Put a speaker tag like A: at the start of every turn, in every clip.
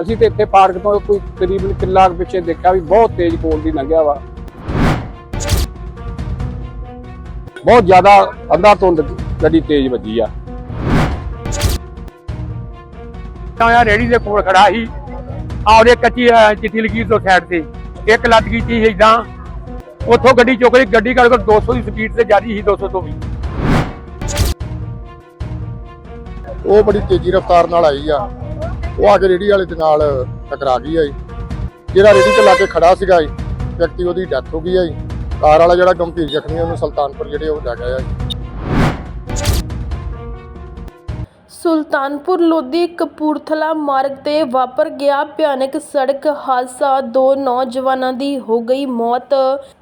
A: ਅਸੀਂ ਤੇ ਇੱਥੇ ਪਾਰਕ ਤੋਂ ਕੋਈ ਤਕਰੀਬਨ ਕਿੱਲਾ ਪਿੱਛੇ ਦੇਖਿਆ ਵੀ ਬਹੁਤ ਤੇਜ਼ ਕੋਲ ਦੀ ਲੰਘਿਆ ਵਾ। ਬਹੁਤ ਜ਼ਿਆਦਾ ਅੰਧਾ ਧੁੰਦ ਗੱਡੀ ਤੇਜ਼ ਵੱਜੀ ਆ।
B: ਤਾਂ ਆ ਰੇੜੀ ਦੇ ਕੋਲ ਖੜਾ ਸੀ। ਆ ਉਹਦੇ ਕੱਚੀ ਚਿੱਟੀ ਲਕੀਰ ਤੋਂ ਸਾਈਡ ਤੇ। ਇੱਕ ਲੱਤ ਕੀਤੀ ਸੀ ਇਦਾਂ ਉੱਥੋਂ ਗੱਡੀ ਚੁੱਕ ਲਈ ਗੱਡੀ ਕਰ 200 ਦੀ ਸਪੀਡ ਤੇ ਜਾ ਰਹੀ ਸੀ 200 ਤੋਂ ਵੀ।
C: ਉਹ ਬੜੀ ਤੇਜ਼ੀ ਰਫ਼ਤਾਰ ਨਾਲ ਆਈ ਆ। ਉਹ ਆ ਕੇ ਰੇੜੀ ਵਾਲੇ ਦੇ ਨਾਲ ਟਕਰਾ ਗਈ ਆ ਜੀ। ਜਿਹੜਾ ਰੇੜੀ ਤੇ ਲਾ ਕੇ ਖੜਾ ਸੀਗਾ ਜੀ, ਵਿਅਕਤੀ ਉਹਦੀ ਡੈਥ ਹੋ ਗਈ ਆ ਜੀ। ਕਾਰ ਵਾਲਾ ਜਿਹੜਾ ਗੰਭੀਰ ਜ਼ਖਮੀ ਉਹਨੂੰ ਸੁਲਤਾਨਪੁਰ ਜਿਹੜੇ ਉਹ ਲੈ ਗਿਆ ਜੀ।
D: ਸੁਲਤਾਨਪੁਰ ਲੋਧੀ ਕਪੂਰਥਲਾ ਮਾਰਗ ਤੇ ਵਾਪਰ ਗਿਆ ਭਿਆਨਕ ਸੜਕ ਹਾਦਸਾ। ਦੋ ਨੌਜਵਾਨਾਂ ਦੀ ਹੋ ਗਈ ਮੌਤ।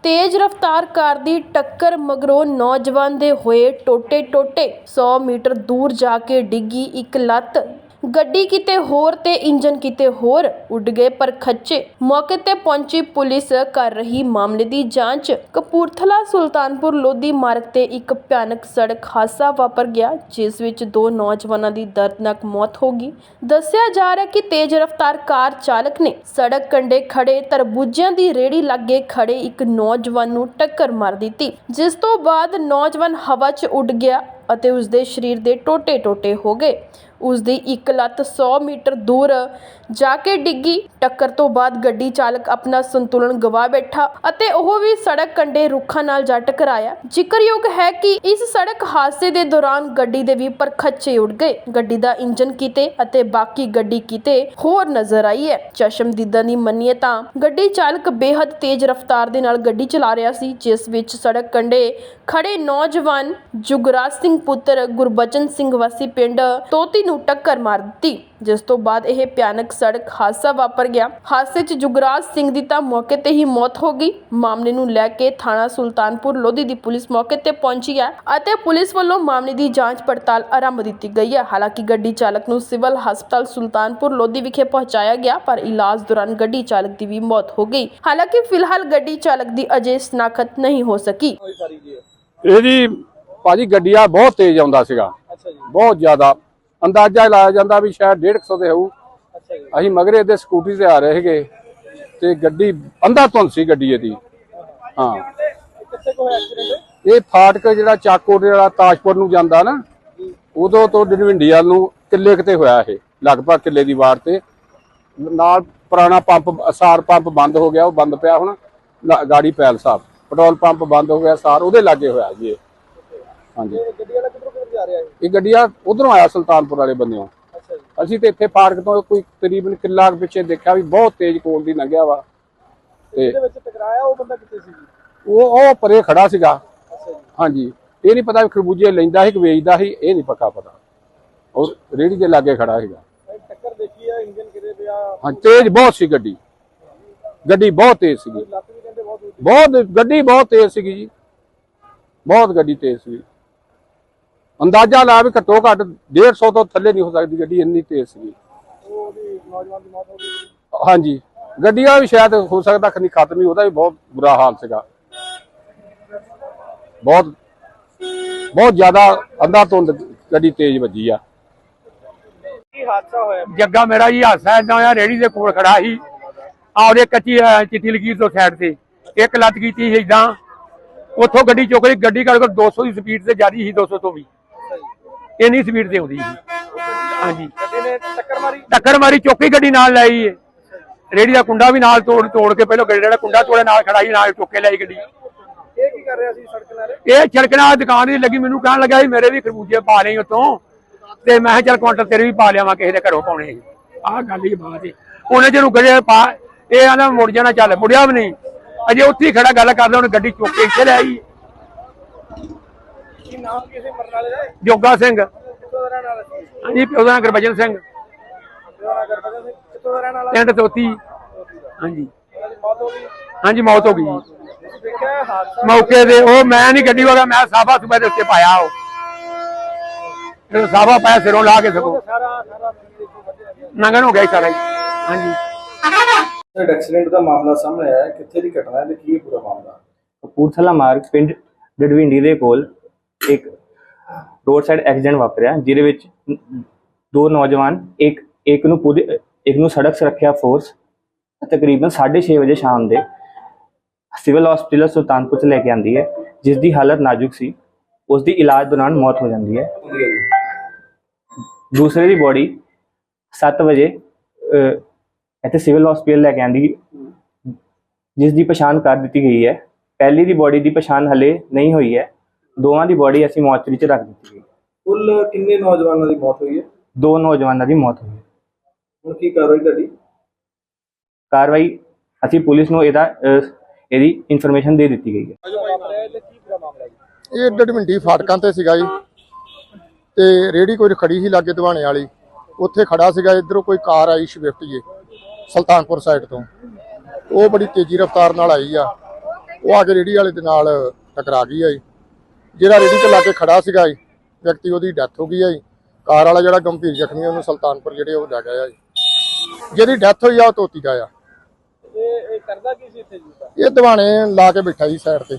D: ਤੇਜ਼ ਰਫ਼ਤਾਰ ਕਾਰ ਦੀ ਟੱਕਰ ਮਗਰੋਂ ਨੌਜਵਾਨ ਦੇ ਹੋਏ ਟੋਟੇ ਟੋਟੇ 100 ਮੀਟਰ ਦੂਰ ਜਾ ਕੇ ਡਿੱਗੀ ਇੱਕ ਲੱਤ। ਗੱਡੀ ਕਿਤੇ ਹੋਰ ਤੇ ਇੰਜਨ ਕਿਤੇ ਹੋਰ ਉੱਡ ਗਏ, ਪਰ ਖੱਚੇ ਮੌਕੇ ਤੇ ਪਹੁੰਚੀ ਪੁਲਿਸ ਕਰ ਰਹੀ ਮਾਮਲੇ ਦੀ ਜਾਂਚ। ਕਪੂਰਥਲਾ ਸੁਲਤਾਨਪੁਰ ਲੋਧੀ ਮਾਰਗ ਤੇ ਇੱਕ ਭਿਆਨਕ ਸੜਕ ਹਾਦਸਾ ਵਾਪਰ ਗਿਆ, ਜਿਸ ਵਿੱਚ ਦੋ ਨੌਜਵਾਨਾਂ ਦੀ ਦਰਦਨਾਕ ਮੌਤ ਹੋ ਗਈ। ਦੱਸਿਆ ਜਾ ਰਿਹਾ ਕਿ ਤੇਜ਼ ਰਫ਼ਤਾਰ ਕਾਰ ਚਾਲਕ ਨੇ ਸੜਕ ਕੰਢੇ ਖੜੇ ਤਰਬੂਜਿਆਂ ਦੀ ਰੇੜੀ ਲਾਗੇ ਖੜੇ ਇੱਕ ਨੌਜਵਾਨ ਨੂੰ ਟੱਕਰ ਮਾਰ ਦਿੱਤੀ, ਜਿਸ ਤੋਂ ਬਾਅਦ ਨੌਜਵਾਨ ਹਵਾ 'ਚ ਉੱਡ ਗਿਆ ਅਤੇ ਉਸ ਸਰੀਰ ਦੇ ਟੋਟੇ-ਟੋਟੇ ਹੋ ਗਏ। ਉਸਦੀ ਇੱਕ ਲੱਤ ਸੌ ਮੀਟਰ ਦੂਰ ਜਾ ਕੇ ਡਿੱਗੀ। ਟੱਕਰ ਤੋਂ ਬਾਅਦ ਗੱਡੀ ਚਾਲਕ ਆਪਣਾ ਸੰਤੁਲਨ ਗਵਾ ਬੈਠਾ ਅਤੇ ਉਹ ਵੀ ਸੜਕ ਕੰਢੇ ਰੁੱਖਾਂ ਨਾਲ ਜਾ ਟਕਰਾਇਆ। ਜ਼ਿਕਰਯੋਗ ਹੈ ਕਿ ਇਸ ਸੜਕ ਹਾਦਸੇ ਦੇ ਦੌਰਾਨ ਗੱਡੀ ਦੇ ਵੀ ਪਰਖੱਚੇ ਉੱਡ ਗਏ। ਗੱਡੀ ਦਾ ਇੰਜਨ ਕਿਤੇ ਅਤੇ ਬਾਕੀ ਗੱਡੀ ਕਿਤੇ ਹੋਰ ਨਜ਼ਰ ਆਈ ਹੈ। ਚਸ਼ਮਦੀਦਾਂ ਦੀ ਮੰਨੀਏ ਤਾਂ ਗੱਡੀ ਚਾਲਕ ਬੇਹੱਦ ਤੇਜ਼ ਰਫ਼ਤਾਰ ਦੇ ਨਾਲ ਗੱਡੀ ਚਲਾ ਰਿਹਾ ਸੀ, ਜਿਸ ਵਿੱਚ ਸੜਕ ਕੰਢੇ ਖੜੇ ਨੌਜਵਾਨ ਜੁਗਰਾਜ ਸਿੰਘ ਪੁੱਤਰ ਗੁਰਬਚਨ ਸਿੰਘ ਵਾਸੀ ਪਿੰਡ ਤੋਤੀ ਨੂੰ ਟੱਕਰ ਮਾਰ ਦਿੱਤੀ ਜਿਸ ਤੋਂ ਬਾਅਦ ਇਹ ਭਿਆਨਕ ਸੜਕ ਹਾਦਸਾ ਵਾਪਰ ਗਿਆ। ਹਾਦਸੇ 'ਚ ਜੁਗਰਾਜ ਸਿੰਘ ਦੀ ਤਾਂ ਮੌਕੇ ਤੇ ਹੀ ਮੌਤ ਹੋ ਗਈ। ਮਾਮਲੇ ਨੂੰ ਲੈ ਕੇ ਥਾਣਾ ਸੁਲਤਾਨਪੁਰ ਲੋਧੀ ਦੀ ਪੁਲਿਸ ਮੌਕੇ ਤੇ ਪਹੁੰਚੀ ਹੈ ਅਤੇ ਪੁਲਿਸ ਵੱਲੋਂ ਮਾਮਲੇ ਦੀ ਜਾਂਚ ਪੜਤਾਲ ਆਰੰਭ ਦਿੱਤੀ ਗਈ ਹੈ। ਹਾਲਾਂਕਿ ਗੱਡੀ ਚਾਲਕ ਨੂੰ ਸਿਵਲ ਹਸਪਤਾਲ ਸੁਲਤਾਨਪੁਰ ਲੋਧੀ ਵਿਖੇ ਪਹੁੰਚਾਇਆ ਗਿਆ ਪਰ ਇਲਾਜ ਦੌਰਾਨ ਗੱਡੀ ਚਾਲਕ ਦੀ ਵੀ ਮੌਤ ਹੋ ਗਈ। ਹਾਲਾਂਕਿ ਫਿਲਹਾਲ ਗੱਡੀ ਚਾਲਕ ਦੀ ਅਜੇ ਸ਼ਨਾਖਤ ਨਹੀਂ ਹੋ ਸਕੀ।
A: ਇਹਦੀ ਭਾਜੀ ਗੱਡੀਆ ਬਹੁਤ ਤੇਜ਼ ਆਉਂਦਾ ਸੀਗਾ। ਬਹੁਤ ਜ਼ਿਆਦਾ। ਅੰਦਾਜ਼ਾ ਲਾਇਆ ਜਾਂਦਾ ਵੀ ਸ਼ਾਇਦ 150 ਦੇ ਹੋਊ। ਅਸੀਂ ਮਗਰੇ ਇਹਦੇ ਸਕੂਟਰੀ ਤੇ ਆ ਰਹੇ ਸੀਗੇ ਤੇ ਗੱਡੀ ਅੰਧਾ ਧੁੰਦ ਸੀ ਗੱਡੀ ਇਹਦੀ। ਹਾਂ। ਇਹ ਫਾਟਕ ਜਿਹੜਾ ਚਾਕੋਟੇ ਵਾਲਾ ਤਾਜਪੁਰ ਨੂੰ ਜਾਂਦਾ ਨਾ ਉਦੋਂ ਤੋਂ ਵੱਲ ਨੂੰ ਕਿੱਲੇ ਕਿਤੇ ਹੋਇਆ ਇਹ ਲਗਭਗ ਕਿੱਲੇ ਦੀ ਵਾਰ ਤੇ। ਨਾਲ ਪੁਰਾਣਾ ਪੰਪ ਸਾਰ ਪੰਪ ਬੰਦ ਹੋ ਗਿਆ ਉਹ ਬੰਦ ਪਿਆ ਹੁਣ। ਗਾੜੀ ਪੈਲ ਸਾਹਿਬ। ਪੈਟਰੋਲ ਪੰਪ ਬੰਦ ਹੋ ਗਿਆ ਸਾਰ ਉਹਦੇ ਲਾਗੇ ਹੋਇਆ ਜੀ ਇਹ। ਹਾਂਜੀ। ਇਹ ਗੱਡੀਆ ਉਧਰੋਂ ਆਇਆ ਸੁਲਤਾਨਪੁਰ ਵਾਲੇ ਬੰਨਿਓ ਅਸੀਂ ਤੇ ਇੱਥੇ ਪਾਰਕ ਤੋਂ ਕੋਈ ਤਕਰੀਬਨ ਕਿੱਲਾ ਕੁ ਪਿੱਛੇ ਦੇਖਿਆ ਵੀ ਬਹੁਤ ਤੇਜ਼ ਕੋਲ ਦੀ ਲੰਘਿਆ ਵਾ। ਤੇ
E: ਵਿੱਚ ਟਕਰਾਇਆ ਉਹ ਬੰਦਾ ਕਿੱਥੇ ਸੀ
A: ਉਹ ਉਹ ਪਰੇ ਖੜਾ ਸੀਗਾ। ਹਾਂਜੀ। ਇਹ ਨਹੀਂ ਪਤਾ ਵੀ ਖਰਬੂਜੇ ਲੈਂਦਾ ਸੀ ਕਿ ਵੇਚਦਾ ਸੀ ਇਹ ਨਹੀਂ ਪੱਕਾ ਪਤਾ। ਉਹ ਰੇੜੀ ਦੇ ਲਾਗੇ ਖੜਾ ਸੀਗਾ।
E: ਟੱਕਰ ਦੇਖੀ ਆ ਇੰਜਨ ਕਿਤੇ ਪਿਆ।
A: ਹਾਂ ਤੇਜ਼ ਬਹੁਤ ਸੀ ਗੱਡੀ। ਗੱਡੀ ਬਹੁਤ ਤੇਜ਼ ਸੀਗੀ।
E: ਲੱਤ ਵੀ ਕਹਿੰਦੇ ਬਹੁਤ ਉੱਚੀ।
A: ਬਹੁਤ ਗੱਡੀ ਬਹੁਤ ਤੇਜ਼ ਸੀਗੀ ਜੀ। ਬਹੁਤ ਗੱਡੀ ਤੇਜ਼ ਸੀ ਅੰਦਾਜ਼ਾ ਲਾ ਵੀ ਘੱਟੋ ਘੱਟ 150 ਤੋਂ ਥੱਲੇ ਨਹੀਂ ਹੋ ਸਕਦੀ ਗੱਡੀ ਇੰਨੀ ਤੇਜ਼ ਸੀਗੀ।
E: ਉਹ ਉਹਦੀ ਨੌਜਵਾਨ ਦੀ ਮੌਤ ਹੋ ਗਈ
A: ਹਾਂਜੀ ਗੱਡੀਆਂ ਵੀ ਸ਼ਾਇਦ ਹੋ ਸਕਦਾ ਖਨੀ ਖਤਮ ਹੀ ਉਹਦਾ ਵੀ ਬਹੁਤ ਬੁਰਾ ਹਾਲ ਸੀਗਾ। ਬਹੁਤ ਬਹੁਤ ਜ਼ਿਆਦਾ ਅੰਧਾ ਧੁੰਦ ਗੱਡੀ ਤੇਜ਼ ਵੱਜੀ ਆ।
E: ਕੀ ਹਾਦਸਾ ਹੋਇਆ?
B: ਜੱਗਾ ਮੇਰਾ ਜੀ ਹਾਸਾ ਇਦਾਂ ਆ ਰੇੜੀ ਦੇ ਕੋਲ ਖੜਾ ਸੀ। ਆ ਉਹਦੇ ਕੱਚੀ ਚਿੱਟੀ ਲਕੀਰ ਤੋਂ ਸਾਈਡ ਤੇ ਇੱਕ ਲੱਤ ਕੀਤੀ ਸੀ ਇਦਾਂ ਉੱਥੋਂ ਗੱਡੀ ਚੁੱਕ ਲਈ ਗੱਡੀ ਕਰ 200 ਦੀ ਸਪੀਡ ਤੇ ਜਾ ਰਹੀ ਸੀ 200 ਤੋਂ ਵੀ। ਇੰਨੀ ਸਪੀਡ ਤੇ ਆਉਂਦੀ। ਸੀ ਹਾਂਜੀ।
E: ਗੱਡੀ ਨੇ ਟੱਕਰ ਮਾਰੀ?
B: ਟੱਕਰ ਮਾਰੀ ਚੌਕੀ ਗੱਡੀ ਨਾਲ ਲਾਈ ਏ। ਰੇੜੀ ਦਾ ਕੁੰਡਾ ਵੀ ਨਾਲ ਤੋੜ ਤੋੜ ਕੇ ਪਹਿਲਾਂ ਗੱਡੀ ਦਾ ਕੁੰਡਾ ਤੋੜੇ ਨਾਲ ਖੜਾਈ ਨਾਲ ਚੁੱਕ ਲਈ ਗੱਡੀ।
E: ਇਹ ਕੀ ਕਰ ਰਿਹਾ ਸੀ ਸੜਕ ਨਾਲੇ
B: ਇਹ ਛੜਕਣਾ ਦੁਕਾਨ ਦੀ ਲੱਗੀ ਮੈਨੂੰ ਕਹਿਣ ਲੱਗਾ ਵੀ ਮੇਰੇ ਵੀ ਖਰਬੂਜੇ ਪਾ ਲਈ ਉਤੋਂ। ਤੇ ਮੈਂ ਕਿਹਾ ਚੱਲ ਕੁਆਂਟਲ ਤੇਰੇ ਵੀ ਪਾ ਲਿਆਵਾਂ ਕਿਸੇ ਦੇ ਘਰੋਂ ਪਾਉਣੇ ਆਹ ਗੱਲ ਹੀ ਬਾਤ ਏ। ਉਹਨੇ ਜਿਹਨੂੰ ਗੜੇ ਪਾ ਇਹ ਆਂਦਾ ਮੁੜ ਜਾਣਾ ਚੱਲ ਮੁੜਿਆ ਵੀ ਨਹੀਂ। ਅਜੇ ਉੱਥੇ ਹੀ ਖੜਾ ਗੱਲ ਕਰਦਾ ਉਹਨੇ ਗੱਡੀ ਚੁੱਕ ਕੇ ਇੱਥੇ ਲੈ ਆਈ।
E: ਕੀ ਨਾਮ ਕਿਸੇ ਮਰਨ ਵਾਲੇ ਦਾ? ਹੈ?
B: ਜੋਗਾ ਸਿੰਘ।
E: ਕਿੱਥੋਂ ਦਾ ਰਹਿਣ ਵਾਲਾ ਸੀ?
B: ਹਾਂਜੀ ਪਿਓ ਦਾ ਨਾਂ ਗੁਰਬਚਨ ਸਿੰਘ।
E: ਕਿੱਥੋਂ ਦਾ ਰਹਿਣ ਵਾਲਾ?
B: ਪਿੰਡ ਤੋਤੀ। ਹਾਂਜੀ।
E: ਉਹਨਾਂ ਦੀ ਮੌਤ ਹੋ ਗਈ?
B: ਹਾਂਜੀ ਮੌਤ ਹੋ ਗਈ ਜੀ।
E: ਤੁਸੀਂ ਦੇਖਿਆ ਇਹ ਹਾਦਸਾ?
B: ਮੌਕੇ ਤੇ ਉਹ ਮੈਂ ਨਹੀਂ ਗੱਡੀ ਵਾਲਾ ਮੈਂ ਸਾਫਾ ਸੁਬਾ ਦੇ ਉੱਤੇ ਪਾਇਆ ਉਹ। ਇਹ ਸਾਫਾ ਪਾਇਆ ਸਿਰੋਂ ਲਾ ਕੇ ਸਕੋ
E: ਸਾਰਾ
B: ਨੰਗਨ ਹੋ ਗਿਆ ਸਾਰਾ ਜੀ। ਹਾਂਜੀ।
E: ਇੱਕ ਐਕਸੀਡੈਂਟ ਦਾ ਮਾਮਲਾ ਸਾਹਮਣੇ ਆਇਆ ਹੈ। ਕਿੱਥੇ ਦੀ ਘਟਨਾ ਹੈ ਤੇ ਕੀ ਹੈ ਪੂਰਾ ਮਾਮਲਾ?
F: ਕਪੂਰਥਲਾ ਮਾਰਗ ਪਿੰਡ ਡਡਵਿੰਡੀ ਦੇ ਕੋਲ ਇੱਕ ਰੋਡ ਸਾਈਡ ਐਕਸੀਡੈਂਟ ਵਾਪਰਿਆ, ਜਿਹਦੇ ਵਿੱਚ ਦੋ ਨੌਜਵਾਨ ਇੱਕ ਇੱਕ ਨੂੰ ਪੂਰੀ, ਇੱਕ ਨੂੰ ਸੜਕ ਸੁਰੱਖਿਆ ਫੋਰਸ ਤਕਰੀਬਨ 6:30 ਵਜੇ ਸ਼ਾਮ ਦੇ ਸਿਵਲ ਹਸਪੀਟਲ ਸੁਲਤਾਨਪੁਰ ਚ ਲੈ ਕੇ ਆਂਦੀ ਹੈ ਜਿਸ ਦੀ ਹਾਲਤ ਨਾਜ਼ੁਕ ਸੀ। ਉਸ ਦੀ ਇਲਾਜ ਦੌਰਾਨ ਮੌਤ ਹੋ ਜਾਂਦੀ ਹੈ। ਦੂਸਰੇ ਦੀ ਬੋਡੀ 7 ਵਜੇ ਇੱਥੇ ਸਿਵਲ ਹਸਪੀਟਲ ਲੈ ਕੇ ਆਂਦੀ ਜਿਸ ਦੀ ਪਛਾਣ ਕਰ ਦਿੱਤੀ ਗਈ ਹੈ। ਪਹਿਲੀ ਦੀ ਬੋਡੀ ਦੀ ਪਛਾਣ ਹਲੇ ਨਹੀਂ ਹੋਈ ਹੈ। ਦੋਵਾਂ ਦੀ ਬੋਡੀ ਅਸੀਂ ਮੋਰਚਰੀ 'ਚ ਰੱਖ ਦਿੱਤੀ ਗਈ
E: ਕੁੱਲ ਕਿੰਨੇ ਨੌਜਵਾਨਾਂ ਦੀ ਮੌਤ ਹੋਈ ਹੈ?
F: ਦੋ ਨੌਜਵਾਨਾਂ ਦੀ ਮੌਤ ਹੋਈ ਹੈ।
E: ਹੁਣ ਕੀ ਕਾਰਵਾਈ ਤੁਹਾਡੀ?
F: ਕਾਰਵਾਈ ਅਸੀਂ ਪੁਲਿਸ ਨੂੰ ਇਹਦਾ ਅਹ, ਇਹਦੀ ਇਨਫੋਰਮੇਸ਼ਨ ਦੇ ਦਿੱਤੀ ਗਈ ਹੈ।
C: ਇਹ ਡਡਮਿੰਡੀ ਫਾਟਕਾਂ ਤੇ ਸੀਗਾ ਜੀ। ਤੇ ਰੇੜੀ ਕੋਈ ਖੜੀ ਸੀ ਲਾਗੇ ਦਵਾਣੇ ਵਾਲੀ। ਉੱਥੇ ਖੜਾ ਸੀਗਾ ਇਧਰੋਂ ਕੋਈ ਕਾਰ ਆਈ ਸਵਿਫਟ ਜੀ ਸੁਲਤਾਨਪੁਰ ਸਾਈਡ ਤੋਂ। ਉਹ ਬੜੀ ਤੇਜ਼ੀ ਰਫ਼ਤਾਰ ਨਾਲ ਆਈ ਆ। ਉਹ ਆ ਕੇ ਰੇੜੀ ਵਾਲੇ ਦੇ ਨਾਲ ਟਕਰਾ ਗਈ ਆ ਜੀ। ਜਿਹੜਾ ਰੇੜੀ ਤੇ ਲਾਗੇ ਖੜਾ ਸੀਗਾ ਜੀ ਵਿਅਕਤੀ ਉਹਦੀ ਡੈਥ ਹੋ ਗਈ ਆ ਜੀ। ਕਾਰ ਵਾਲਾ ਜਿਹੜਾ ਗੰਭੀਰ ਜ਼ਖਮੀ ਉਹਨੂੰ ਸੁਲਤਾਨਪੁਰ ਜਿਹੜੇ ਉਹ ਲੈ ਗਏ ਆ ਜੀ। ਜਿਹਦੀ ਡੈਥ ਹੋਈ ਆ ਉਹ ਤੋਤੀ ਦਾ ਆ।
E: ਇਹ ਇਹ ਕਰਦਾ ਕੀ ਸੀ ਇੱਥੇ ਜੀ?
C: ਇਹ ਦਵਾਣੇ ਲਾ ਕੇ ਬੈਠਾ ਜੀ ਸਾਈਡ ਤੇ।